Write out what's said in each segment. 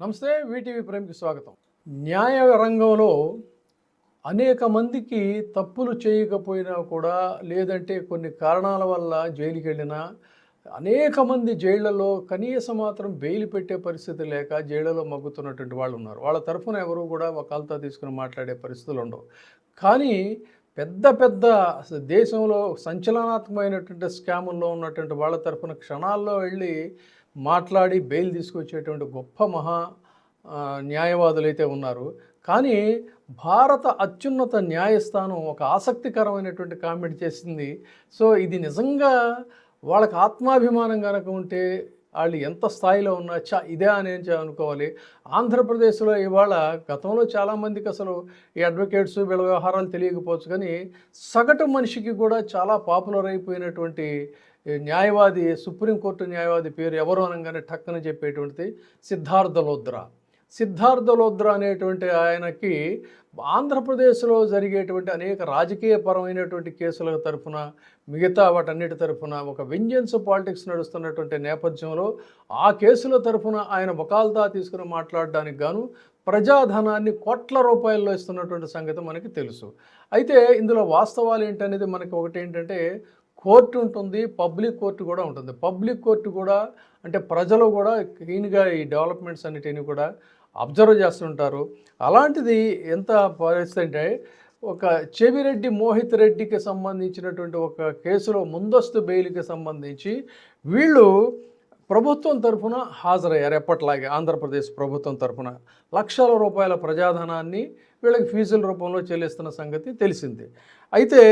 నమస్తే వీటీవీ ప్రేమికి స్వాగతం. న్యాయ రంగంలో అనేక మందికి తప్పులు చేయకపోయినా కూడా లేదంటే కొన్ని కారణాల వల్ల జైలుకి వెళ్ళినా అనేక మంది జైళ్ళలో కనీసం మాత్రం బెయిల్ పెట్టే పరిస్థితి లేక జైళ్ళలో మగ్గుతున్నటువంటి వాళ్ళు ఉన్నారు. వాళ్ళ తరఫున ఎవరు కూడా ఒకళ్ళతో తీసుకుని మాట్లాడే పరిస్థితులు ఉండవు. కానీ పెద్ద పెద్ద దేశంలో సంచలనాత్మకమైనటువంటి స్కాముల్లో ఉన్నటువంటి వాళ్ళ తరఫున క్షణాల్లో వెళ్ళి మాట్లాడి బెయిల్ తీసుకొచ్చేటువంటి గొప్ప మహా న్యాయవాదులైతే న్యాయవాదులు అయితే ఉన్నారు. కానీ భారత అత్యున్నత న్యాయస్థానం ఒక ఆసక్తికరమైనటువంటి కామెంట్ చేసింది. సో ఇది నిజంగా వాళ్ళకి ఆత్మాభిమానం కనుక ఉంటే వాళ్ళు ఎంత స్థాయిలో ఉన్నా చా ఇదే అని ఏం చే- అనుకోవాలి ఆంధ్రప్రదేశ్లో ఇవాళ గతంలో చాలామందికి అసలు ఈ అడ్వకేట్స్ వీళ్ళ వ్యవహారాలు తెలియకపోవచ్చు కానీ సగటు మనిషికి కూడా చాలా పాపులర్ అయిపోయినటువంటి న్యాయవాది సుప్రీంకోర్టు న్యాయవాది పేరు ఎవరు అనగానే టక్కన చెప్పేటువంటిది సిద్ధార్థ లోద్రా. సిద్ధార్థ లోద్ర అనేటువంటి ఆయనకి ఆంధ్రప్రదేశ్లో జరిగేటువంటి అనేక రాజకీయపరమైనటువంటి కేసుల తరఫున మిగతా వాటన్నిటి తరఫున ఒక వెంజన్స్ పాలిటిక్స్ నడుస్తున్నటువంటి నేపథ్యంలో ఆ కేసుల తరఫున ఆయన వకాల్తా తీసుకుని మాట్లాడడానికి గాను ప్రజాధనాన్ని కోట్ల రూపాయల్లో ఇస్తున్నటువంటి సంగతి మనకి తెలుసు. అయితే ఇందులో వాస్తవాలు ఏంటనేది మనకి ఒకటి ఏంటంటే కోర్టు ఉంటుంది పబ్లిక్ కోర్టు కూడా ఉంటుంది. పబ్లిక్ కోర్టు కూడా అంటే ప్రజలు కూడా క్లీన్గా ఈ డెవలప్మెంట్స్ అన్నిటిని కూడా అబ్జర్వ్ చేస్తుంటారు. అలాంటిది ఎంత పరిస్థితి అంటే ఒక చెవిరెడ్డి మోహిత్ రెడ్డికి సంబంధించినటువంటి ఒక కేసులో ముందస్తు బెయిల్కి సంబంధించి వీళ్ళు ప్రభుత్వం తరఫున హాజరయ్యారు ఎప్పట్లాగే. ఆంధ్రప్రదేశ్ ప్రభుత్వం తరఫున లక్షల రూపాయల ప్రజాధనాన్ని వీళ్ళకి ఫీజుల రూపంలో చెల్లిస్తున్న సంగతి తెలిసింది. అయితే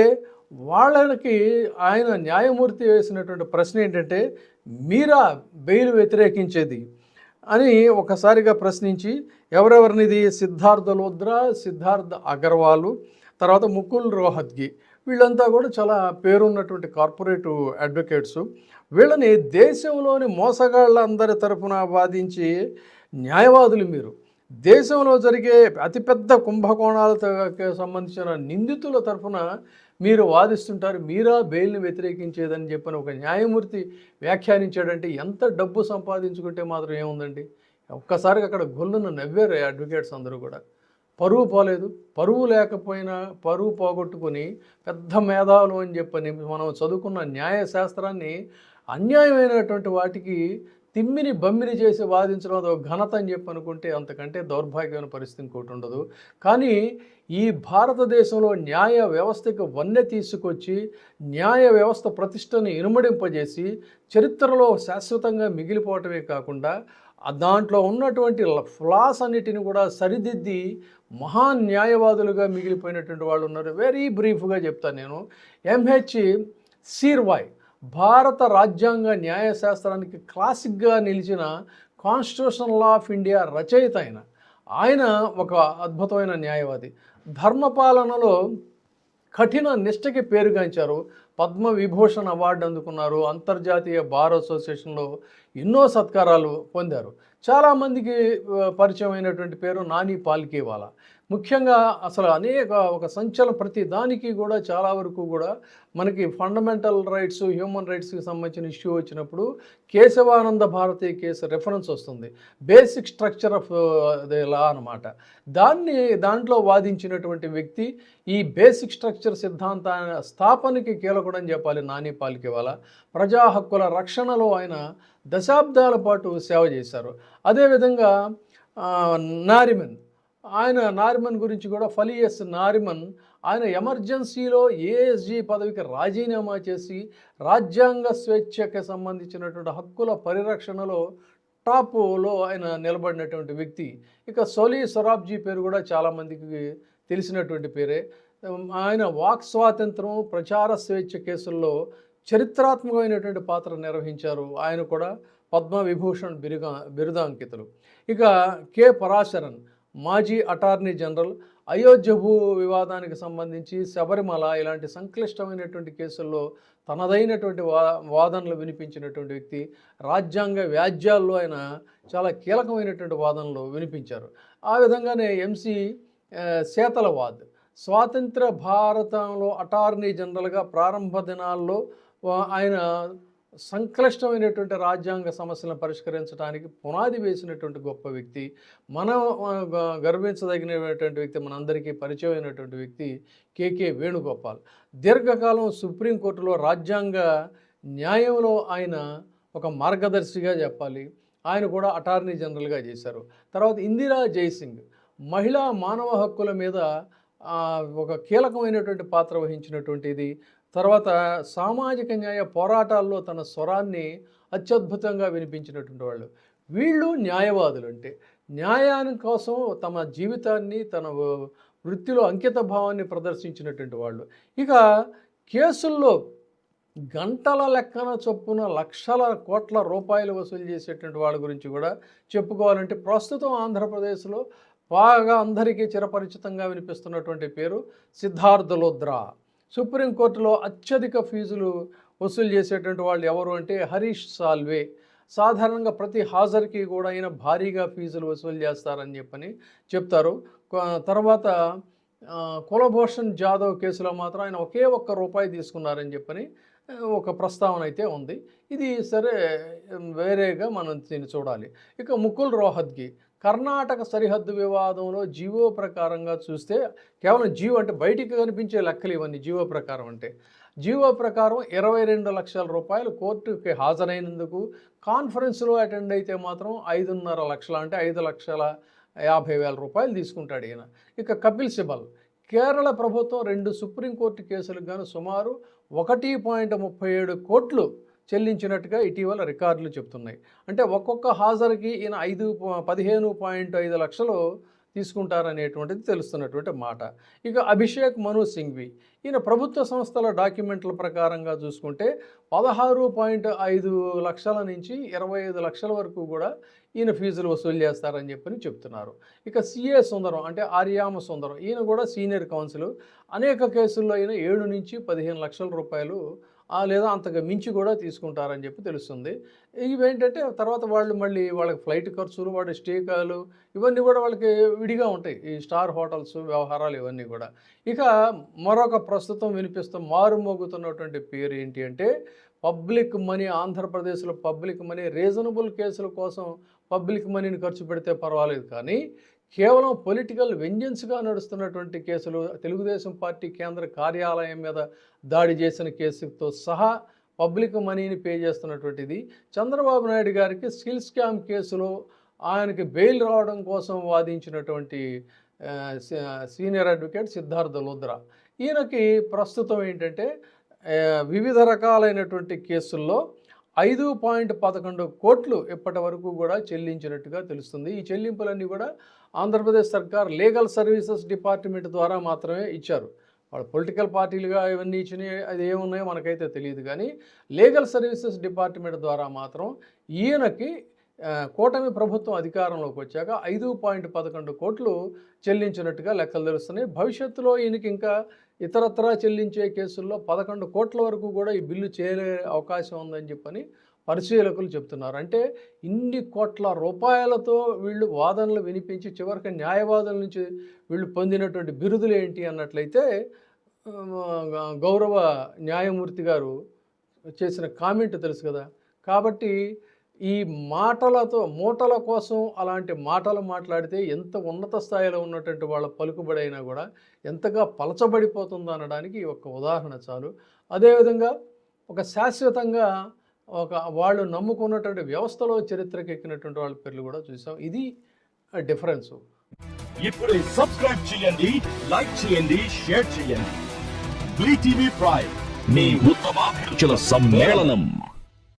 వాళ్ళకి ఆయన న్యాయమూర్తి వేసినటువంటి ప్రశ్న ఏంటంటే మీరా బెయిల్ వ్యతిరేకించేది? అని ఒకసారిగా ప్రశ్నించి ఎవరెవరినిది? సిద్ధార్థ లోద్రా సిద్ధార్థ అగర్వాలు తర్వాత ముకుల్ రోహత్గి. వీళ్ళంతా కూడా చాలా పేరున్నటువంటి కార్పొరేట్ అడ్వకేట్స్. వీళ్ళని దేశంలోని మోసగాళ్ళందరి తరఫున వాదించి న్యాయవాదులు మీరు. దేశంలో జరిగే అతిపెద్ద కుంభకోణాలతో సంబంధించిన నిందితుల తరఫున మీరు వాదిస్తుంటారు మీరా బెయిల్ని వ్యతిరేకించేదని చెప్పని ఒక న్యాయమూర్తి వ్యాఖ్యానించాడంటే ఎంత డబ్బు సంపాదించుకుంటే మాత్రం ఏముందండి? ఒక్కసారిగా అక్కడ గొల్లున నవ్వారు అడ్వకేట్స్ అందరూ కూడా. పరువు పోలేదు. పరువు లేకపోయినా పరువు పోగొట్టుకుని పెద్ద మేధావులు అని చెప్పని మనం చదువుకున్న న్యాయశాస్త్రాన్ని అన్యాయమైనటువంటి వాటికి తిమ్మిని బమ్మిని చేసి వాదించడం అదో ఘనత అని చెప్పి అనుకుంటే అంతకంటే దౌర్భాగ్యమైన పరిస్థితి ఇంకోటి ఉండదు. కానీ ఈ భారతదేశంలో న్యాయ వ్యవస్థకు వన్నె తీసుకొచ్చి న్యాయ వ్యవస్థ ప్రతిష్టని ఇనుమడింపజేసి చరిత్రలో శాశ్వతంగా మిగిలిపోవటమే కాకుండా దాంట్లో ఉన్నటువంటి ఫ్లాస్ అన్నిటిని కూడా సరిదిద్ది మహాన్ న్యాయవాదులుగా మిగిలిపోయినటువంటి వాళ్ళు ఉన్నారు. వెరీ బ్రీఫ్గా చెప్తాను నేను. ఎంహెచ్ సీర్వాయ్ భారత రాజ్యాంగ న్యాయశాస్త్రానికి క్లాసిక్గా నిలిచిన కాన్స్టిట్యూషన్ లా ఆఫ్ ఇండియా రచయిత ఆయన. ఆయన ఒక అద్భుతమైన న్యాయవాది. ధర్మపాలనలో కఠిన నిష్టకి పేరుగాంచారు. పద్మ విభూషణ్ అవార్డు అందుకున్నారు. అంతర్జాతీయ బార్ అసోసియేషన్లో ఎన్నో సత్కారాలు పొందారు. చాలామందికి పరిచయం అయినటువంటి పేరు నాని పాల్కేవాలా. ముఖ్యంగా అసలు అనేక ఒక సంచలన ప్రతి దానికి కూడా చాలా వరకు కూడా మనకి ఫండమెంటల్ రైట్స్ హ్యూమన్ రైట్స్కి సంబంధించిన ఇష్యూ వచ్చినప్పుడు కేశవానంద భారతి కేసు రెఫరెన్స్ వస్తుంది. Basic structure of the law అనమాట దాన్ని దాంట్లో వాదించినటువంటి వ్యక్తి ఈ బేసిక్ స్ట్రక్చర్ సిద్ధాంత స్థాపనకి కీలకుడని చెప్పాలి నాని పాల్కేవాల ప్రజా హక్కుల రక్షణలో ఆయన దశాబ్దాల పాటు సేవ చేశారు. అదేవిధంగా నారిమన్ ఆయన నారిమన్ గురించి కూడా ఫలియస్ నారిమన్ ఆయన ఎమర్జెన్సీలో ఏఎస్జీ పదవికి రాజీనామా చేసి రాజ్యాంగ స్వేచ్ఛకి సంబంధించినటువంటి హక్కుల పరిరక్షణలో టాప్లో ఆయన నిలబడినటువంటి వ్యక్తి. ఇక సోలీ సొరాబ్జీ పేరు కూడా చాలామందికి తెలిసినటువంటి పేరే. ఆయన వాక్ స్వాతంత్రం ప్రచార స్వేచ్ఛ కేసుల్లో చరిత్రాత్మకమైనటువంటి పాత్ర నిర్వహించారు. ఆయన కూడా పద్మ విభూషణ్ బిరుగా బిరుదాంకితులు. ఇక కె పరాశరన్ మాజీ అటార్నీ జనరల్ అయోధ్య భూ వివాదానికి సంబంధించి శబరిమల ఇలాంటి సంక్లిష్టమైనటువంటి కేసుల్లో తనదైనటువంటి వా వాదనలు వినిపించినటువంటి వ్యక్తి రాజ్యాంగ వ్యాజ్యాల్లో ఆయన చాలా కీలకమైనటువంటి వాదనలు వినిపించారు. ఆ విధంగానే ఎంసీ శీతలవాద్ స్వాతంత్ర భారతంలో అటార్నీ జనరల్గా ప్రారంభ దినాల్లో ఆయన సంక్లిష్టమైనటువంటి రాజ్యాంగ సమస్యలను పరిష్కరించడానికి పునాది వేసినటువంటి గొప్ప వ్యక్తి మనం గర్వించదగినటువంటి వ్యక్తి మనందరికీ పరిచయం అయినటువంటి వ్యక్తి కేకే వేణుగోపాల్. దీర్ఘకాలం సుప్రీంకోర్టులో రాజ్యాంగ న్యాయంలో ఆయన ఒక మార్గదర్శిగా చెప్పాలి. ఆయన కూడా అటార్నీ జనరల్గా చేశారు. తర్వాత ఇందిరా జైసింగ్ మహిళా మానవ హక్కుల మీద ఒక కీలకమైనటువంటి పాత్ర వహించినటువంటిది తర్వాత సామాజిక న్యాయ పోరాటాల్లో తన స్వరాన్ని అత్యద్భుతంగా వినిపించినటువంటి వాళ్ళు. వీళ్ళు న్యాయవాదులు అంటే న్యాయాని కోసం తమ జీవితాన్ని తన వృత్తిలో అంకిత భావాన్ని ప్రదర్శించినటువంటి వాళ్ళు. ఇక కేసుల్లో గంటల లెక్కన చొప్పున లక్షల కోట్ల రూపాయలు వసూలు చేసేటువంటి వాళ్ళ గురించి కూడా చెప్పుకోవాలంటే ప్రస్తుతం ఆంధ్రప్రదేశ్లో బాగా అందరికీ చిరపరిచితంగా వినిపిస్తున్నటువంటి పేరు సిద్ధార్థలుద్రా సుప్రీంకోర్టులో అత్యధిక ఫీజులు వసూలు చేసేటువంటి వాళ్ళు ఎవరు అంటే హరీష్ సాల్వే. సాధారణంగా ప్రతి హాజరుకి కూడా ఆయన భారీగా ఫీజులు వసూలు చేస్తారని చెప్పని చెప్తారు. తర్వాత కులభూషణ్ జాదవ్ కేసులో మాత్రం ఆయన ఒకే ఒక్క రూపాయి తీసుకున్నారని చెప్పని ఒక ప్రస్తావన అయితే ఉంది. ఇది సరే వేరేగా మనం దీన్ని చూడాలి. ఇక ముకుల్ రోహద్కి కర్ణాటక సరిహద్దు వివాదంలో జీవో ప్రకారంగా చూస్తే కేవలం జీవో అంటే బయటికి కనిపించే లెక్కలు ఇవన్నీ జీవో ప్రకారం అంటే. జీవో ప్రకారం ఇరవై రెండు లక్షల రూపాయలు కోర్టుకి హాజరైనందుకు కాన్ఫరెన్స్లో అటెండ్ అయితే మాత్రం ఐదున్నర లక్షల అంటే ఐదు లక్షల యాభై వేల రూపాయలు తీసుకుంటాడు ఈయన. ఇక కపిల్ సిబల్ కేరళ ప్రభుత్వం రెండు సుప్రీంకోర్టు కేసులకు గాను సుమారు ఒకటి పాయింట్ ముప్పై ఏడు కోట్లు చెల్లించినట్టుగా ఇటీవల రికార్డులు చెప్తున్నాయి అంటే ఒక్కొక్క హాజరుకి ఈయన ఐదు పదిహేను పాయింట్ ఐదు లక్షలు తీసుకుంటారనేటువంటిది తెలుస్తున్నటువంటి మాట. ఇక అభిషేక్ మను సింఘ్వి ఈయన ప్రభుత్వ సంస్థల డాక్యుమెంట్ల ప్రకారంగా చూసుకుంటే పదహారు పాయింట్ ఐదు లక్షల నుంచి ఇరవై ఐదు లక్షల వరకు కూడా ఈయన ఫీజులు వసూలు చేస్తారని చెప్పని చెప్తున్నారు. ఇక సిఏ సుందరం అంటే ఆర్యామ సుందరం ఈయన కూడా సీనియర్ కౌన్సిల్ అనేక కేసుల్లో ఈయన ఏడు నుంచి పదిహేను లక్షల రూపాయలు లేదా అంతగా మించి కూడా తీసుకుంటారని చెప్పి తెలుస్తుంది. ఇవేంటంటే తర్వాత వాళ్ళు మళ్ళీ వాళ్ళకి ఫ్లైట్ ఖర్చులు వాడి స్టేకాలు ఇవన్నీ కూడా వాళ్ళకి విడిగా ఉంటాయి. ఈ స్టార్ హోటల్స్ వ్యవహారాలు ఇవన్నీ కూడా. ఇక మరొక ప్రస్తుతం వినిపిస్తూ మారుమోగుతున్నటువంటి పేరు ఏంటి అంటే పబ్లిక్ మనీ ఆంధ్రప్రదేశ్లో పబ్లిక్ మనీ రీజనబుల్ కేసుల కోసం పబ్లిక్ మనీని ఖర్చు పెడితే పర్వాలేదు కానీ కేవలం పొలిటికల్ వెంజెన్స్గా నడుస్తున్నటువంటి కేసులు తెలుగుదేశం పార్టీ కేంద్ర కార్యాలయం మీద దాడి చేసిన కేసుతో సహా పబ్లిక్ మనీని పే చేస్తున్నటువంటిది. చంద్రబాబు నాయుడు గారికి స్కిల్ స్కామ్ కేసులో ఆయనకి బెయిల్ రావడం కోసం వాదించినటువంటి సీనియర్ అడ్వకేట్ సిద్ధార్థ లుద్రా. ఈయనకి ప్రస్తుతం ఏంటంటే వివిధ రకాలైనటువంటి కేసుల్లో ఐదు పాయింట్ పదకొండు కోట్లు ఇప్పటి వరకు కూడా చెల్లించినట్టుగా తెలుస్తుంది. ఈ చెల్లింపులన్నీ కూడా ఆంధ్రప్రదేశ్ సర్కార్ లీగల్ సర్వీసెస్ డిపార్ట్మెంట్ ద్వారా మాత్రమే ఇచ్చారు. వాళ్ళు పొలిటికల్ పార్టీలుగా ఇవన్నీ ఇచ్చినాయి అది ఏమున్నాయో మనకైతే తెలియదు. కానీ లీగల్ సర్వీసెస్ డిపార్ట్మెంట్ ద్వారా మాత్రం ఈయనకి కూటమి ప్రభుత్వం అధికారంలోకి వచ్చాక ఐదు పాయింట్ పదకొండు కోట్లు చెల్లించినట్టుగా లెక్కలు తెలుస్తున్నాయి. భవిష్యత్తులో ఈయనకి ఇంకా ఇతరత్రా చెల్లించే కేసుల్లో పదకొండు కోట్ల వరకు కూడా ఈ బిల్లు చేరే అవకాశం ఉందని చెప్పని పరిశీలకులు చెప్తున్నారు. అంటే ఇన్ని కోట్ల రూపాయలతో వీళ్ళు వాదనలు వినిపించి చివరికి న్యాయవాదుల నుంచి వీళ్ళు పొందినటువంటి బిరుదులు ఏంటి అన్నట్లయితే గౌరవ న్యాయమూర్తి గారు చేసిన కామెంట్ తెలుసు కదా. కాబట్టి ఈ మాటలతో మూటల కోసం అలాంటి మాటలు మాట్లాడితే ఎంత ఉన్నత స్థాయిలో ఉన్నటువంటి వాళ్ళ పలుకుబడి అయినా కూడా ఎంతగా పలచబడిపోతుందో అనడానికి ఈ ఉదాహరణ చాలు. అదేవిధంగా ఒక శాశ్వతంగా ఒక వాళ్ళు నమ్ముకున్నటువంటి వ్యవస్థలో చరిత్రకి ఎక్కినటువంటి వాళ్ళ పేర్లు కూడా చూసాం. ఇది డిఫరెన్సు. ఇప్పుడే సబ్స్క్రైబ్ చేయండి లైక్ చేయండి షేర్ చేయండి. టీవీ ప్రైమ్ మీ ఉత్తమ సమ్మేళనం.